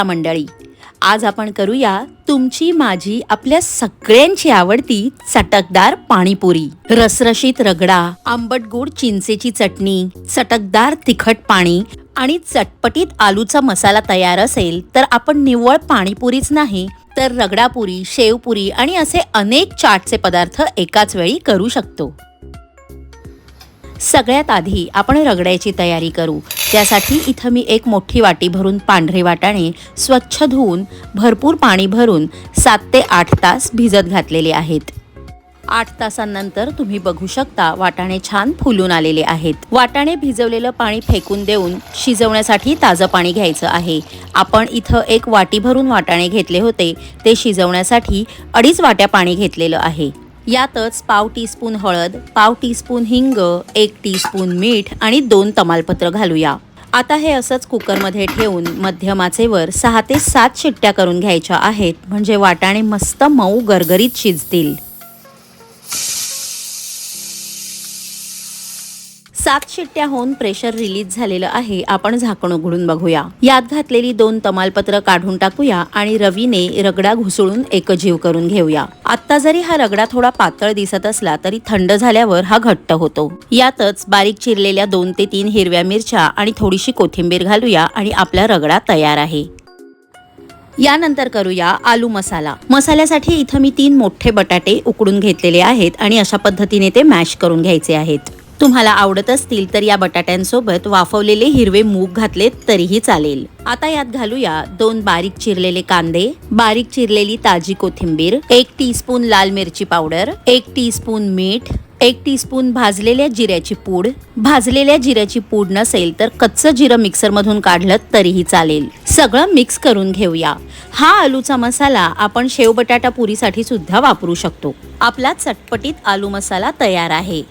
चला मंडळी आज आपण करूया तुमची माझी आपल्या सगळ्यांची आवडती चटकदार पाणीपुरी. रसरशीत रगडा आंबट गोड चिंचेची चटणी चटकदार तिखट पाणी आणि चटपटीत आलूचा मसाला तयार असेल तर आपण निव्वळ पाणीपुरीच नाही तर रगडापुरी शेवपुरी आणि असे अनेक चाटचे पदार्थ एकाच वेळी करू शकतो. सगळ्यात आधी आपण रगड्याची तयारी करू. त्यासाठी इथं मी एक मोठी वाटी भरून पांढरे वाटाणे स्वच्छ धुवून भरपूर पाणी भरून सात ते आठ तास भिजत घातलेले आहेत. आठ तासांनंतर तुम्ही बघू शकता वाटाणे छान फुलून आलेले आहेत. वाटाणे भिजवलेलं पाणी फेकून देऊन शिजवण्यासाठी ताजं पाणी घ्यायचं आहे. आपण इथं एक वाटी भरून वाटाणे घेतले होते. ते शिजवण्यासाठी अडीच वाट्या पाणी घेतलेलं आहे. यातच पाव टीस्पून हळद पाव टीस्पून हिंग एक टीस्पून मीठ आणि दोन तमालपत्र घालूया. आता हे असंच कुकरमध्ये ठेवून मध्यमाचेवर सहा ते सात शिट्ट्या करून घ्यायच्या आहेत म्हणजे वाटाणे मस्त मऊ गरगरीत शिजतील. सात शिट्ट्या होऊन प्रेशर रिलीज झालेलं आहे. आपण झाकण उघडून बघूया. यात घातलेली दोन तमालपत्र काढून टाकूया आणि रवीने रगडा घुसळून एकजीव करून घेऊया. आता जरी हा रगडा थोडा पातळ दिसत असला तरी थंड झाल्यावर हा घट्ट होतो. यातच बारीक चिरलेल्या दोन ते तीन हिरव्या मिरच्या आणि थोडीशी कोथिंबीर घालूया आणि आपला रगडा तयार आहे. यानंतर करूया आलू मसाला. मसाल्यासाठी इथं मी तीन मोठे बटाटे उकडून घेतलेले आहेत आणि अशा पद्धतीने ते मॅश करून घ्यायचे आहेत. तुम्हाला आवडत असतील तर या बटाट्यांसोबत वाफवलेले हिरवे मूग घातले तरीही चालेल. आता यात घालूया दोन बारीक चिरलेले कांदे बारीक चिरलेली ताजी कोथिंबीर एक टीस्पून लाल मिरची पावडर एक टीस्पून मीठ एक टीस्पून भाजलेल्या जिऱ्याची पूड. भाजलेल्या जिऱ्याची पूड नसेल तर कच्चं जिरं मिक्सरमधून काढलं तरीही चालेल. सगळं मिक्स करून घेऊया. हा आलूचा मसाला आपण शेव बटाटा पुरीसाठी सुद्धा वापरू शकतो. आपला चटपटीत आलू मसाला तयार आहे.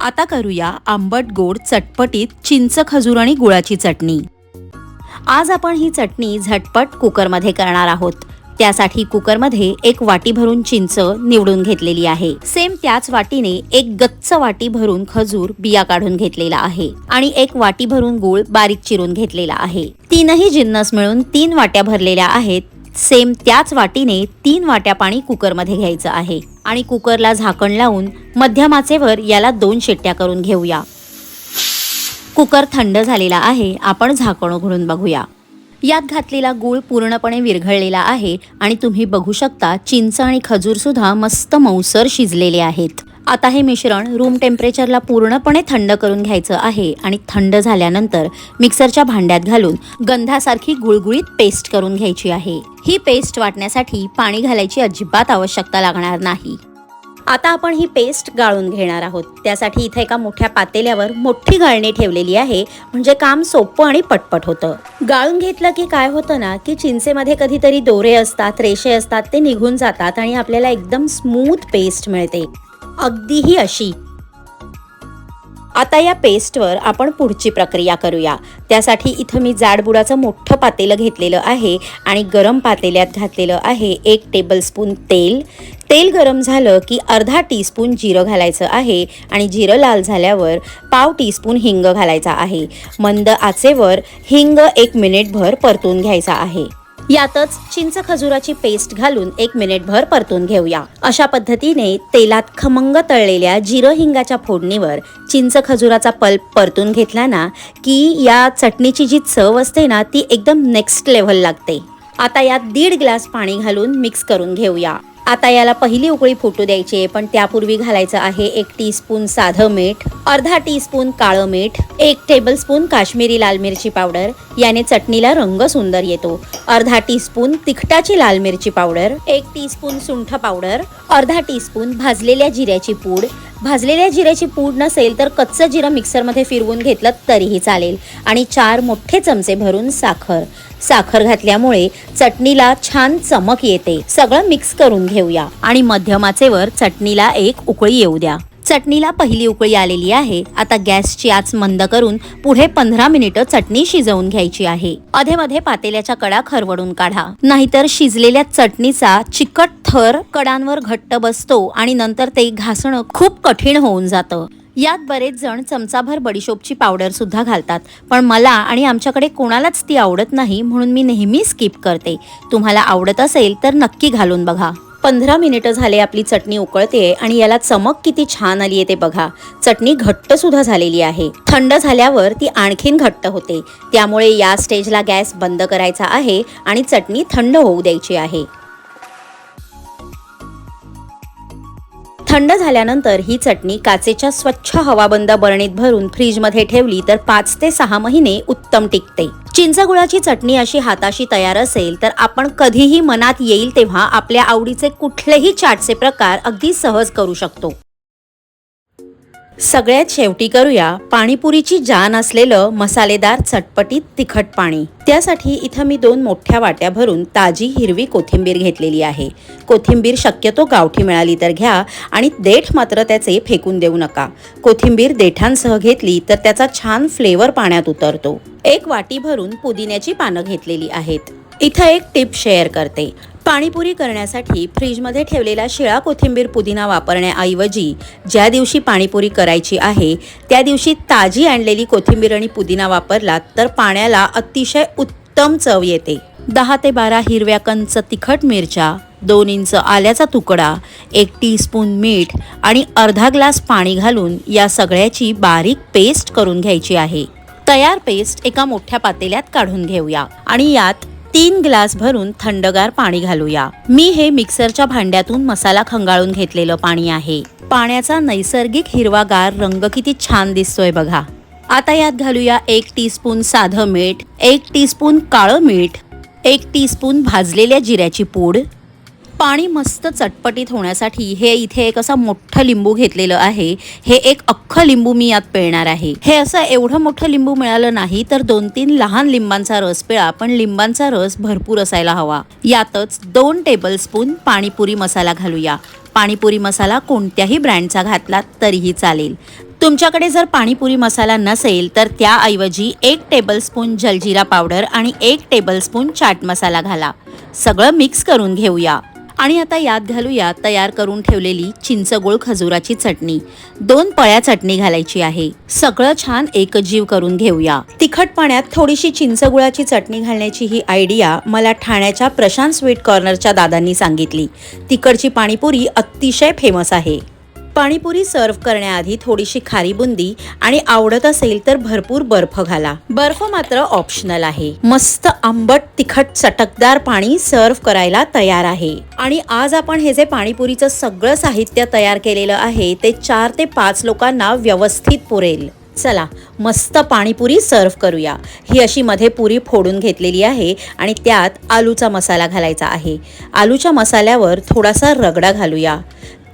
आता करूया आंबट गोड चटपटीत चिंच खजूर आणि गुळाची चटणी. आज आपण ही चटणी झटपट कुकरमध्ये करणार आहोत. त्यासाठी कुकरमध्ये एक वाटी भरून चिंच निवडून घेतलेली आहे. सेम त्याच वाटीने एक गच्च वाटी भरून खजूर बिया काढून घेतलेला आहे आणि एक वाटी भरून गुळ बारीक चिरून घेतलेला आहे. तीनही जिन्नस मिळून तीन वाट्या भरलेल्या आहेत. सेम त्याच वाटीने तीन वाट्या पाणी कुकरमध्ये घ्यायचं आहे. आणि कुकरला झाकण लावून मध्यमाचेवर याला दोन शिट्ट्या करून घेऊया. कुकर थंड झालेला आहे आपण झाकण उघडून बघूया. यात घातलेला गूळ पूर्णपणे विरघळलेला आहे आणि तुम्ही बघू शकता चिंच आणि खजूरसुद्धा मस्त मऊसर शिजलेले आहेत. आता हे मिश्रण रूम टेम्परेचरला पूर्णपणे थंड करून घ्यायचं आहे आणि थंड झाल्यानंतर मिक्सरच्या भांड्यात घालून गंधासारखी गुळगुळीत पेस्ट करून घ्यायची आहे. ही पेस्ट वाटण्यासाठी पाणी घालायची अजिबात आवश्यकता लागणार नाही. आता आपण ही पेस्ट गाळून घेणार आहोत. त्यासाठी इथे एका मोठ्या पातेल्यावर मोठी गाळणी ठेवलेली आहे. म्हणजे काम सोपं आणि पटपट होतं. गाळून घेतलं की काय होतं ना की चिंचेमध्ये कधीतरी दोरे असतात रेषे असतात ते निघून जातात आणि आपल्याला एकदम स्मूथ पेस्ट मिळते. अगदीही अशी. आता या पेस्टवर आपण पुढची प्रक्रिया करूया. त्यासाठी इथं मी जाडबुडाचं मोठं पातेलं घेतलेलं आहे आणि गरम पातेल्यात घातलेलं आहे एक टेबलस्पून तेल. तेल गरम झालं की अर्धा टीस्पून जिरं घालायचं आहे आणि जिरं लाल झाल्यावर पाव टीस्पून हिंग घालायचा आहे. मंद आचेवर हिंग एक मिनिटभर परतून घ्यायचा आहे. यातच चिंच खजुराची पेस्ट घालून एक मिनिटभर परतून घेऊया. अशा पद्धतीने तेलात खमंग तळलेल्या जिरं हिंगाच्या फोडणीवर चिंच खजुराचा पल्प परतून घेतला ना की या चटणीची जी चव असते ना ती एकदम नेक्स्ट लेव्हल लागते. आता यात दीड ग्लास पाणी घालून मिक्स करून घेऊया. आता याला पहिली उकळी फुटू द्यायची आहे पण त्यापूर्वी घालायचं आहे एक टीस्पून साधं मीठ अर्धा टीस्पून काळं मीठ एक टेबलस्पून काश्मीरी लाल मिरची पावडर याने चटणीला रंग सुंदर येतो. अर्धा टीस्पून तिखटाची लाल मिरची पावडर एक टीस्पून सुंठ पावडर अर्धा टीस्पून भाजलेल्या जिऱ्याची पूड भाजलेल्या जिऱ्याची पूड नसेल तर कच्चं जिरं मिक्सरमध्ये फिरवून घेतलं तरीही चालेल. आणि चार मोठे चमचे भरून साखर. साखर घातल्यामुळे चटणीला छान चमक येते. सगळं मिक्स करून घेऊया. आणि मध्यमाचेवर चटणीला एक उकळी येऊ द्या. चटणीला पहिली उकळी आलेली आहे. आता गॅसची आच मंद करून पुढे पंधरा मिनिटं चटणी शिजवून घ्यायची आहे. अधेमध्ये पातेल्याच्या कडा खरवडून काढा. नाहीतर शिजलेल्या चटणीचा चिकट थर कडांवर घट्ट बसतो आणि नंतर ते घासणं खूप कठीण होऊन जातं. यात बरेच जण चमचाभर बडीशोपची पावडर सुद्धा घालतात. पण मला आणि आमच्याकडे कोणालाच ती आवडत नाही म्हणून मी नेहमी स्किप करते. तुम्हाला आवडत असेल तर नक्की घालून बघा. पंधरा मिनिटं झाले आपली चटणी उकळते आणि याला चमक किती छान आली आहे ते बघा. चटणी घट्ट सुद्धा झालेली आहे. थंड झाल्यावर ती आणखीन घट्ट होते. त्यामुळे या स्टेजला गॅस बंद करायचा आहे आणि चटणी थंड होऊ द्यायची आहे. थंड झाल्यानंतर ही चटणी काचेच्या स्वच्छ हवाबंद बरणीत भरून फ्रीजमध्ये ठेवली तर पाच ते सहा महिने उत्तम टिकते. चिंचगुळाची चटणी अशी हाताशी तयार असेल तर आपण कधीही मनात येईल तेव्हा आपल्या आवडीचे कुठलेही चाटचे प्रकार अगदी सहज करू शकतो. सगळ्यात शेवटी करूया पाणीपुरीची जान असलेलं मसालेदार चटपटीत तिखट पाणी. त्यासाठी इथं मी दोन मोठ्या वाट्या भरून ताजी हिरवी कोथिंबीर घेतलेली आहे. कोथिंबीर शक्यतो गावठी मिळाली तर घ्या आणि देठ मात्र त्याचे फेकून देऊ नका. कोथिंबीर देठांसह घेतली तर त्याचा छान फ्लेवर पाण्यात उतरतो. एक वाटी भरून पुदिन्याची पानं घेतलेली आहेत. इथं एक टिप शेअर करते. पाणीपुरी करण्यासाठी फ्रीजमध्ये ठेवलेला शिळा कोथिंबीर पुदिना वापरण्याऐवजी ज्या दिवशी पाणीपुरी करायची आहे त्या दिवशी ताजी आणलेली कोथिंबीर आणि पुदिना वापरलात तर पाण्याला अतिशय उत्तम चव येते. दहा ते बारा हिरव्या कंच तिखट मिरच्या दोन इंच आल्याचा तुकडा एक टीस्पून मीठ आणि अर्धा ग्लास पाणी घालून या सगळ्याची बारीक पेस्ट करून घ्यायची आहे. तयार पेस्ट एका मोठ्या पातेल्यात काढून घेऊया आणि यात तीन ग्लास भरून थंडगार पाणी घालूया. मी हे मिक्सरच्या भांड्यातून मसाला खंगाळून घेतलेलं पाणी आहे. पाण्याचा नैसर्गिक हिरवागार रंग किती छान दिसतोय बघा. आता यात घालूया एक टीस्पून साधं मीठ एक टीस्पून काळं मीठ एक टीस्पून भाजलेल्या जिऱ्याची पूड पाणी मस्त चटपटीत होण्यासाठी हे इथे एक असं मोठं लिंबू घेतलेलं आहे. हे एक अख्खं लिंबू मी यात पिळणार आहे. हे असं एवढं मोठं लिंबू मिळालं नाही तर दोन तीन लहान लिंबांचा रस पिळा पण लिंबांचा रस भरपूर असायला हवा. यातच दोन टेबलस्पून पाणीपुरी मसाला घालूया. पाणीपुरी मसाला कोणत्याही ब्रँडचा घातला तरीही चालेल. तुमच्याकडे जर पाणीपुरी मसाला नसेल तर त्याऐवजी एक टेबलस्पून जलजिरा पावडर आणि एक टेबलस्पून चाट मसाला घाला. सगळं मिक्स करून घेऊया. आणि आता यात घालूया तयार करून ठेवलेली चिंचगुळ खजुराची चटणी. दोन पळ्या चटणी घालायची आहे. सगळं छान एकजीव करून घेऊया. तिखट पाण्यात थोडीशी चिंचगुळाची चटणी घालण्याची ही आयडिया मला ठाण्याच्या प्रशांत स्वीट कॉर्नरच्या दादांनी सांगितली. तिकडची पाणीपुरी अतिशय फेमस आहे. पाणीपुरी सर्व्ह करण्याआधी थोडीशी खारी बुंदी आणि आवडत असेल तर भरपूर बर्फ घाला. बर्फ मात्र ऑप्शनल आहे. मस्त आंबट तिखट चटकदार पाणी सर्व्ह करायला तयार आहे. आणि आज आपण हे जे पाणीपुरीचं सगळं साहित्य तयार केलेलं आहे ते चार ते पाच लोकांना व्यवस्थित पुरेल. चला मस्त पाणीपुरी सर्व्ह करूया. ही अशी मध्ये पुरी फोडून घेतलेली आहे आणि त्यात आलूचा मसाला घालायचा आहे. आलूच्या मसाल्यावर थोडासा रगडा घालूया.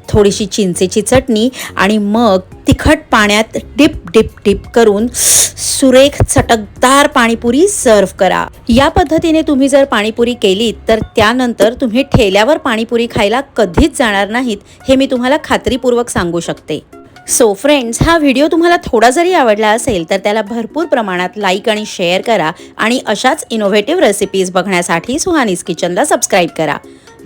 थोडीशी चिंचेची चटणी आणि मग तिखट पाण्यात डिप डिप डिप करून सुरेख चटकदार पाणीपुरी सर्व करा. या पद्धतीने तुम्ही जर पाणीपुरी केलीत तर त्यानंतर तुम्ही ठेल्यावर पाणीपुरी खायला कधीच जाणार नाहीत हे मी तुम्हाला खात्रीपूर्वक सांगू शकते. सो फ्रेंड्स हा व्हिडिओ तुम्हाला थोडा जरी आवडला असेल तर त्याला भरपूर प्रमाणात लाईक आणि शेअर करा आणि अशाच इनोव्हेटिव्ह रेसिपीज बघण्यासाठी सुहानीस किचनला सबस्क्राईब करा.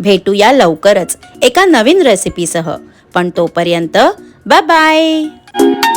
भेटूया लवकरच एका नवीन रेसिपीसह पण तोपर्यंत बाय बाय